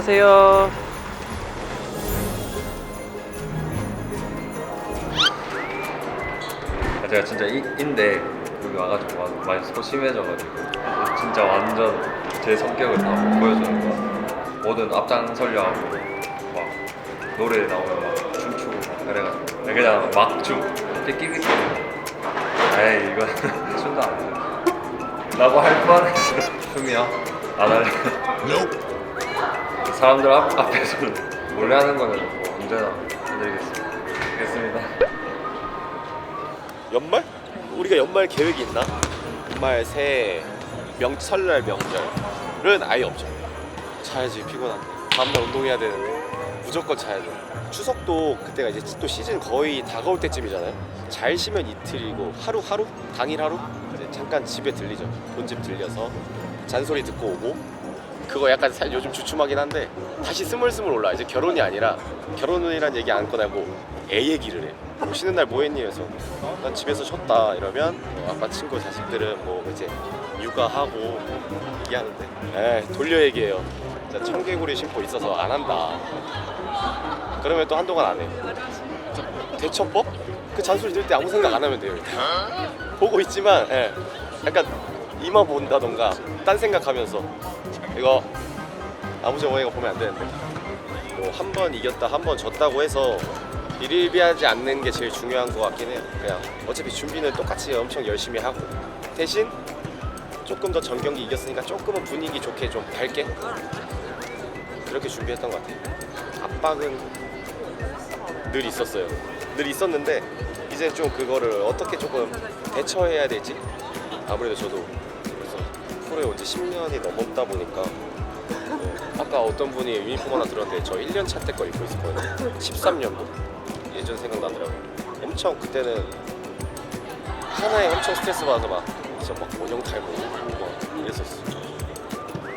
안녕하세요. 아, 제가 진짜 이, 인데 여기 와가지고 와- 많이 소심해져가지고 진짜 완전 제 성격을 다 보여주는 거 같아요. 뭐든 앞장서려 하고 막 노래 나오면 막 춤추고 막 그래가지고. 그냥 막춤 끼끼끼 에이 이거 춤도 안 돼. 라고 할 뻔했어 춤이야 안 할래 사람들 앞, 앞에서는 몰래 하는 거는 뭐 언제나 해드리겠습니다 알겠습니다 연말? 우리가 연말 계획이 있나? 연말 새해 명 설날 명절은 아예 없죠. 자야지 피곤한데 다음날 운동해야 되는데 무조건 자야 돼. 추석도 그때가 이제 또 시즌 거의 다가올 때쯤이잖아요. 잘 쉬면 이틀이고 하루 하루 당일 하루 이제 잠깐 집에 들리죠. 본집 들려서 잔소리 듣고 오고 그거 약간 살 요즘 주춤하긴 한데 다시 스물스물 올라 이제 결혼이 아니라 결혼이란 얘기 안 꺼내고 애 얘기를 해. 뭐 쉬는 날 뭐 했니? 해서 어, 난 집에서 쉬었다 이러면 뭐 아빠 친구 자식들은 뭐 이제 육아하고 얘기하는데 에 돌려 얘기해요. 진짜 청개구리 심고 있어서 안 한다. 그러면 또 한동안 안 해. 대처법? 그 잔소리 들을 때 아무 생각 안 하면 돼요. 보고 있지만 예, 약간 이마 본다던가 딴 생각하면서 이거 아버지 어머니가 보면 안 되는데. 뭐 한 번 이겼다 한 번 졌다고 해서 일일비하지 않는 게 제일 중요한 것 같긴 해요. 그냥 어차피 준비는 똑같이 엄청 열심히 하고. 대신 조금 더 전 경기 이겼으니까 조금은 분위기 좋게 좀 밝게. 그렇게 준비했던 것 같아요. 압박은 늘 있었어요. 늘 있었는데 이제 좀 그거를 어떻게 조금 대처해야 될지 아무래도 저도 프로에 온 지 10년이 넘었다 보니까 네, 아까 어떤 분이 유니폼 하나 들었는데 저 1년 차 때 거 입고 있었거든요. 13년도. 예전 생각나더라고요. 엄청 그때는 하나에 엄청 스트레스 받아서 막 진짜 막 원형 탈모 막 이랬었어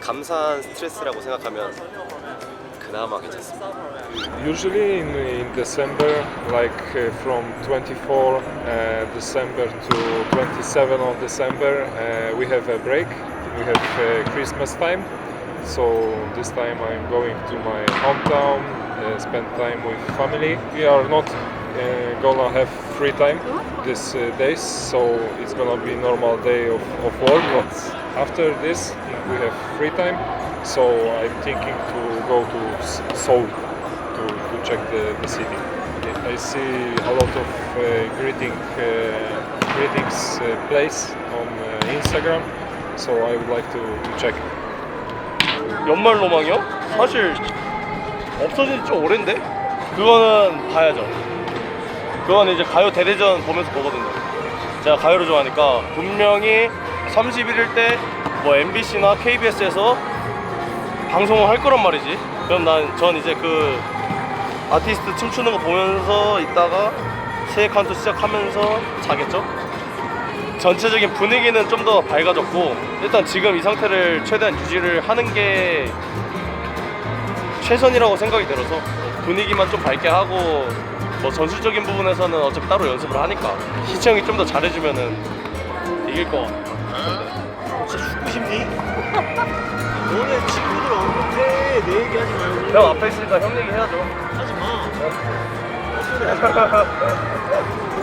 감사한 스트레스라고 생각하면 그나마 괜찮습니다. Usually in, in December, like uh, from 24 uh, December to 27 of December, uh, we have a break. We have uh, Christmas time. So this time I'm going to my hometown, uh, spend time with family. We are not uh, gonna have free time these uh, days, so it's gonna be normal day of, of work. But after this, we have free time. So I'm thinking to go to Seoul to, to check the, the city. I see a lot of uh, greeting uh, greetings place on Instagram, so I would like to, to check. 연말 로망이요? 사실 없어진 지좀 오랜데? 그거는 봐야죠. 그건 이제 가요 대대전 보면서 보거든요. 제가 가요를 좋아하니까 분명히 31일 때 뭐 MBC나 KBS에서 방송을 할 거란 말이지. 그럼 난 전 이제 그 아티스트 춤추는 거 보면서 있다가 카운트 시작하면서 자겠죠? 전체적인 분위기는 좀 더 밝아졌고 일단 지금 이 상태를 최대한 유지를 하는 게 최선이라고 생각이 들어서 분위기만 좀 밝게 하고 뭐 전술적인 부분에서는 어차피 따로 연습을 하니까 희청이 좀 더 잘해주면은 이길 것 같아. 진짜 죽고 싶니? 너네 친구들 없는데 내 얘기 하지 말고 형 앞에 있으니까 형 얘기 해야죠. 하지 마. 헛소리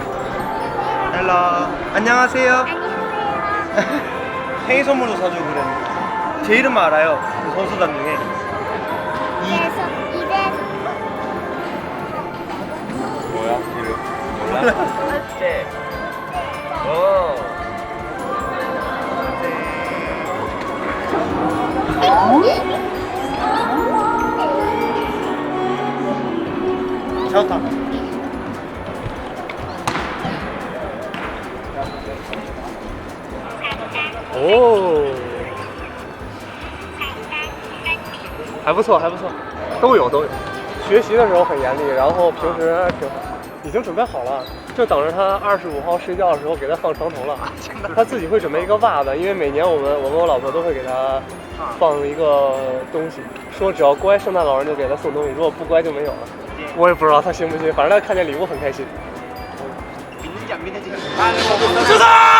헬로 안녕하세요. 생일 선물도 사주고 그랬는데 제 이름 알아요. 그 선수단 중에 이래서 이래서 뭐야 이름 몰라? 네. 어. 잡았다. 还不错，还不错，都有都有。学习的时候很严厉，然后平时挺好，已经准备好了，就等着他二十五号睡觉的时候给他放床头了。他自己会准备一个袜子，因为每年我们我跟我老婆都会给他放一个东西，说只要乖，圣诞老人就给他送东西；如果不乖就没有了。我也不知道他行不行，反正他看见礼物很开心。明天讲明天见。圣诞。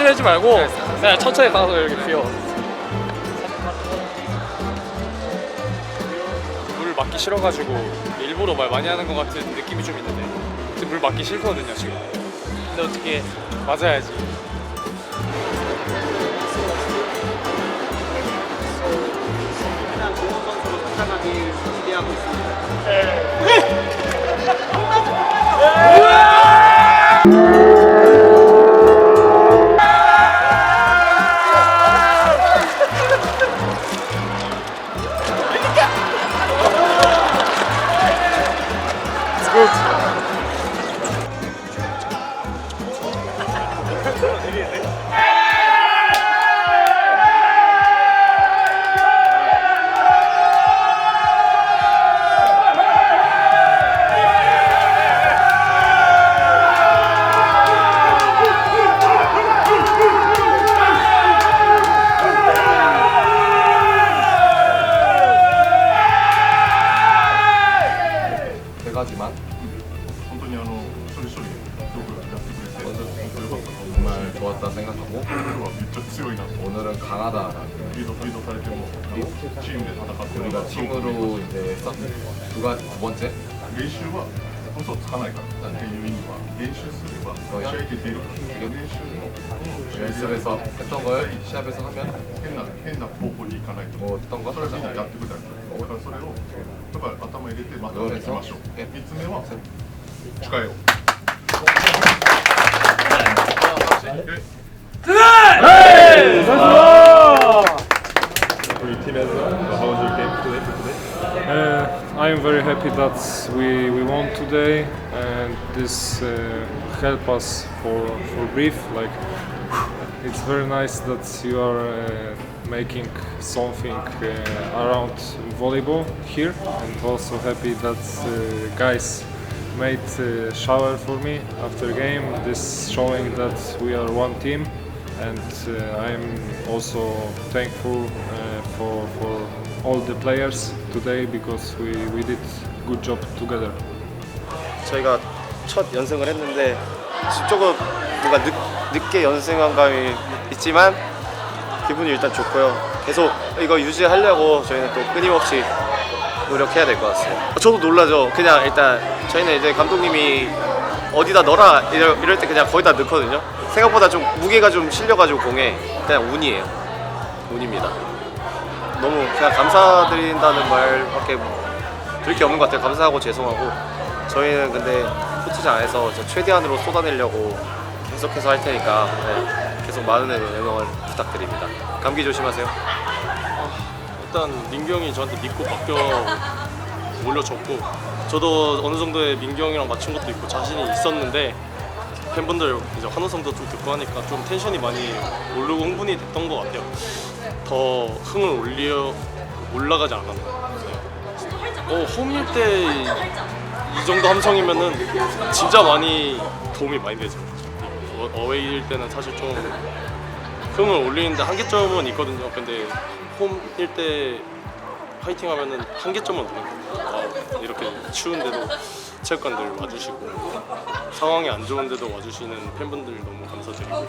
팍 찌르지 말고 그냥 천천히 가서 이렇게 피워. 물 맞기 싫어가지고 일부러 말 많이 하는 것 같은 느낌이 좀 있는데 근데 물 맞기 싫거든요 지금. 근데 어떻게 맞아야지. 좋았다 생각하고 今日はめっちゃ強いなと 오늘은 강하다라는 リードリードされてもチームで戦ってるの 우리가 がすごく 팀으로 이제 두가 두 번째 練習は嘘つかないからっていう意味は練習すれば試合で出るから練習の 연습에서 했던 걸 시합에서 하면 変な変な方向に行かないと 뭐 했던 거 それはみんな 하잖아요. やってくれたりだからそれをやっぱり頭入れてまたやっていきましょうえ3つ目は近いよ Uh, I am very happy that we, we won today and this uh, help us for for breathe like it's very nice that you are uh, making something uh, around volleyball here and also happy that uh, guys made uh, shower for me after game this showing that we are one team and uh, I'm also thankful uh, for for all the players today because we, we did good job together. 저희가 첫 연승을 했는데 조금 뭔가 늦, 늦게 연승한 감이 있지만 기분이 일단 좋고요. 계속 이거 유지하려고 저희는 또 끊임없이 노력해야 될 것 같습니다. 저도 놀라죠. 그냥 일단 저희는 이제 감독님이 어디다 넣어라 이럴, 이럴 때 그냥 거의 다 넣거든요. 생각보다 좀 무게가 좀 실려가지고 공에 그냥 운이에요. 운입니다. 너무 그냥 감사드린다는 말밖에 드릴 게 없는 것 같아요. 감사하고 죄송하고 저희는 근데 코트장 안에서 최대한으로 쏟아내려고 계속해서 할 테니까 네, 계속 많은 응원을 부탁드립니다. 감기 조심하세요. 일단 민규 형이 저한테 믿고 맡겨 올려줬고 저도 어느 정도의 민규 형이랑 맞춘 것도 있고 자신이 있었는데 팬분들 이제 환호성도 좀 듣고 하니까 좀 텐션이 많이 오르고 흥분이 됐던 것 같아요. 더 흥을 올려 올라가지 않았나. 네. 어 홈일 때 이 정도 함성이면은 진짜 많이 도움이 많이 되죠. 어, 어웨이일 때는 사실 좀 흥을 올리는데 한계점은 있거든요. 근데 홈일 때 파이팅 하면은 한계점은 없는 거예요. 아, 이렇게 추운데도 체육관들 와주시고 상황이 안 좋은데도 와주시는 팬분들 너무 감사드리고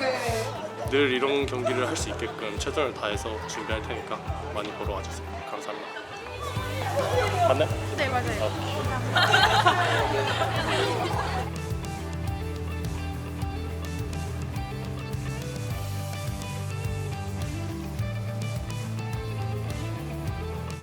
늘 이런 경기를 할 수 있게끔 최선을 다해서 준비할 테니까 많이 보러 와주세요. 감사합니다. 맞나요? 네 맞아요.